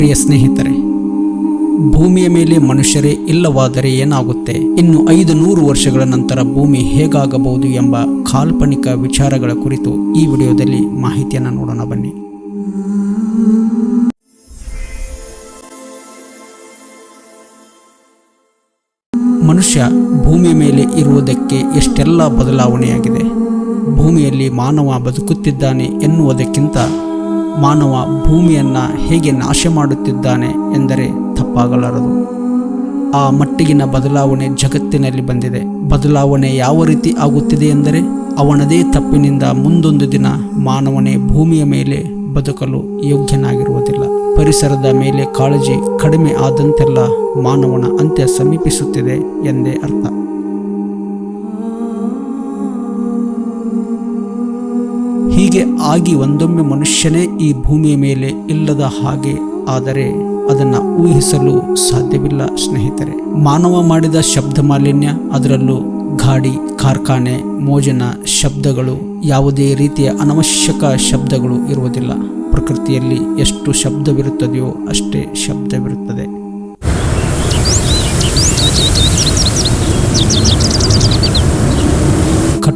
ಪ್ರಿಯ ಸ್ನೇಹಿತರೆ, ಭೂಮಿಯ ಮೇಲೆ ಮನುಷ್ಯರೇ ಇಲ್ಲವಾದರೆ ಏನಾಗುತ್ತೆ? ಇನ್ನು ಐದು ನೂರು ವರ್ಷಗಳ ನಂತರ ಭೂಮಿ ಹೇಗಾಗಬಹುದು ಎಂಬ ಕಾಲ್ಪನಿಕ ವಿಚಾರಗಳ ಕುರಿತು ಈ ವಿಡಿಯೋದಲ್ಲಿ ಮಾಹಿತಿಯನ್ನು ನೋಡೋಣ ಬನ್ನಿ. ಮನುಷ್ಯ ಭೂಮಿಯ ಮೇಲೆ ಇರುವುದಕ್ಕೆ ಎಷ್ಟೆಲ್ಲ ಬದಲಾವಣೆಯಾಗಿದೆ? ಭೂಮಿಯಲ್ಲಿ ಮಾನವ ಬದುಕುತ್ತಿದ್ದಾನೆ ಎನ್ನುವುದಕ್ಕಿಂತ ಮಾನವ ಭೂಮಿಯನ್ನು ಹೇಗೆ ನಾಶ ಮಾಡುತ್ತಿದ್ದಾನೆ ಎಂದರೆ ತಪ್ಪಾಗಲಾರದು. ಆ ಮಟ್ಟಿಗಿನ ಬದಲಾವಣೆ ಜಗತ್ತಿನಲ್ಲಿ ಬಂದಿದೆ. ಬದಲಾವಣೆ ಯಾವ ರೀತಿ ಆಗುತ್ತಿದೆ ಎಂದರೆ ಅವನದೇ ತಪ್ಪಿನಿಂದ ಮುಂದೊಂದು ದಿನ ಮಾನವನೇ ಭೂಮಿಯ ಮೇಲೆ ಬದುಕಲು ಯೋಗ್ಯನಾಗಿರುವುದಿಲ್ಲ. ಪರಿಸರದ ಮೇಲೆ ಕಾಳಜಿ ಕಡಿಮೆ ಆದಂತೆಲ್ಲ ಮಾನವನ ಅಂತ್ಯ ಸಮೀಪಿಸುತ್ತಿದೆ ಎಂದೇ ಅರ್ಥ. ಹೀಗೆ ಆಗಿ ಒಂದೊಮ್ಮೆ ಮನುಷ್ಯನೇ ಈ ಭೂಮಿಯ ಮೇಲೆ ಇಲ್ಲದ ಹಾಗೆ ಆದರೆ ಅದನ್ನು ಊಹಿಸಲು ಸಾಧ್ಯವಿಲ್ಲ ಸ್ನೇಹಿತರೆ. ಮಾನವ ಮಾಡಿದ ಶಬ್ದ ಮಾಲಿನ್ಯ, ಅದರಲ್ಲೂ ಗಾಡಿ, ಕಾರ್ಖಾನೆ, ಮೋಜನ ಶಬ್ದಗಳು, ಯಾವುದೇ ರೀತಿಯ ಅನವಶ್ಯಕ ಶಬ್ದಗಳು ಇರುವುದಿಲ್ಲ. ಪ್ರಕೃತಿಯಲ್ಲಿ ಎಷ್ಟು ಶಬ್ದವಿರುತ್ತದೆಯೋ ಅಷ್ಟೇ ಶಬ್ದವಿರುತ್ತದೆ.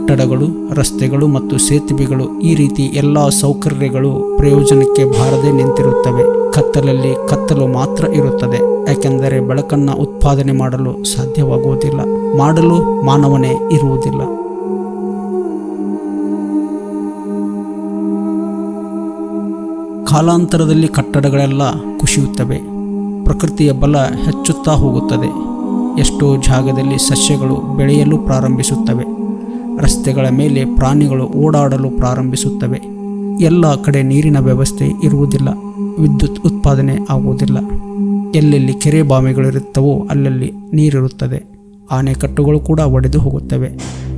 ಕಟ್ಟಡಗಳು, ರಸ್ತೆಗಳು ಮತ್ತು ಸೇತುವೆಗಳು ಈ ರೀತಿ ಎಲ್ಲ ಸೌಕರ್ಯಗಳು ಪ್ರಯೋಜನಕ್ಕೆ ಬಾರದೆ ನಿಂತಿರುತ್ತವೆ. ಕತ್ತಲಲ್ಲಿ ಕತ್ತಲು ಮಾತ್ರ ಇರುತ್ತದೆ. ಯಾಕೆಂದರೆ ಬೆಳಕನ್ನು ಉತ್ಪಾದನೆ ಮಾಡಲು ಸಾಧ್ಯವಾಗುವುದಿಲ್ಲ. ಮಾಡಲು ಮಾನವನೇ ಇರುವುದಿಲ್ಲ. ಕಾಲಾಂತರದಲ್ಲಿ ಕಟ್ಟಡಗಳೆಲ್ಲ ಕುಸಿಯುತ್ತವೆ. ಪ್ರಕೃತಿಯ ಬಲ ಹೆಚ್ಚುತ್ತಾ ಹೋಗುತ್ತದೆ. ಎಷ್ಟೋ ಜಾಗದಲ್ಲಿ ಸಸ್ಯಗಳು ಬೆಳೆಯಲು ಪ್ರಾರಂಭಿಸುತ್ತವೆ. ರಸ್ತೆಗಳ ಮೇಲೆ ಪ್ರಾಣಿಗಳು ಓಡಾಡಲು ಪ್ರಾರಂಭಿಸುತ್ತವೆ. ಎಲ್ಲ ಕಡೆ ನೀರಿನ ವ್ಯವಸ್ಥೆ ಇರುವುದಿಲ್ಲ, ವಿದ್ಯುತ್ ಉತ್ಪಾದನೆ ಆಗುವುದಿಲ್ಲ. ಎಲ್ಲೆಲ್ಲಿ ಕೆರೆ ಬಾವಿಗಳಿರುತ್ತವೋ ಅಲ್ಲಲ್ಲಿ ನೀರಿರುತ್ತದೆ. ಆಣೆಕಟ್ಟುಗಳು ಕೂಡ ಒಡೆದು ಹೋಗುತ್ತವೆ.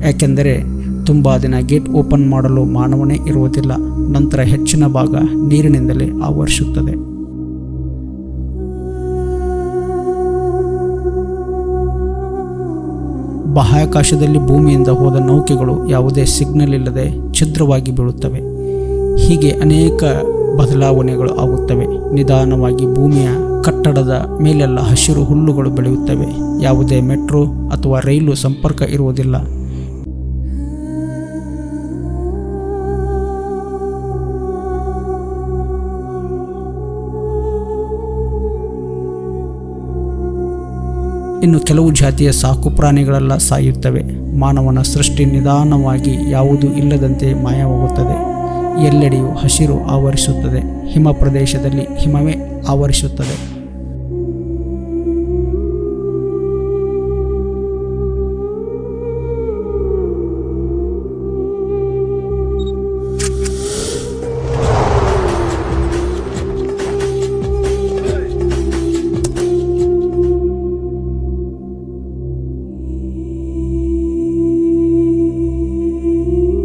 ಯಾಕೆಂದರೆ ತುಂಬ ದಿನ ಗೇಟ್ ಓಪನ್ ಮಾಡಲು ಮಾನವನೇ ಇರುವುದಿಲ್ಲ. ನಂತರ ಹೆಚ್ಚಿನ ಭಾಗ ನೀರಿನಿಂದಲೇ ಆವರಿಸುತ್ತದೆ. ಬಾಹ್ಯಾಕಾಶದಲ್ಲಿ ಭೂಮಿಯಿಂದ ಹೋದ ನೌಕೆಗಳು ಯಾವುದೇ ಸಿಗ್ನಲ್ ಇಲ್ಲದೆ ಛಿದ್ರವಾಗಿ ಬೀಳುತ್ತವೆ. ಹೀಗೆ ಅನೇಕ ಬದಲಾವಣೆಗಳು ಆಗುತ್ತವೆ. ನಿಧಾನವಾಗಿ ಭೂಮಿಯ ಕಟ್ಟಡದ ಮೇಲೆಲ್ಲ ಹಸಿರು ಹುಲ್ಲುಗಳು ಬೆಳೆಯುತ್ತವೆ. ಯಾವುದೇ ಮೆಟ್ರೋ ಅಥವಾ ರೈಲು ಸಂಪರ್ಕ ಇರುವುದಿಲ್ಲ. ಇನ್ನು ಕೆಲವು ಜಾತಿಯ ಸಾಕು ಪ್ರಾಣಿಗಳೆಲ್ಲ ಸಾಯುತ್ತವೆ. ಮಾನವನ ಸೃಷ್ಟಿ ನಿಧಾನವಾಗಿ ಯಾವುದೂ ಇಲ್ಲದಂತೆ ಮಾಯವಾಗುತ್ತದೆ. ಎಲ್ಲೆಡೆಯೂ ಹಸಿರು ಆವರಿಸುತ್ತದೆ. ಹಿಮ ಪ್ರದೇಶದಲ್ಲಿ ಹಿಮವೇ ಆವರಿಸುತ್ತದೆ.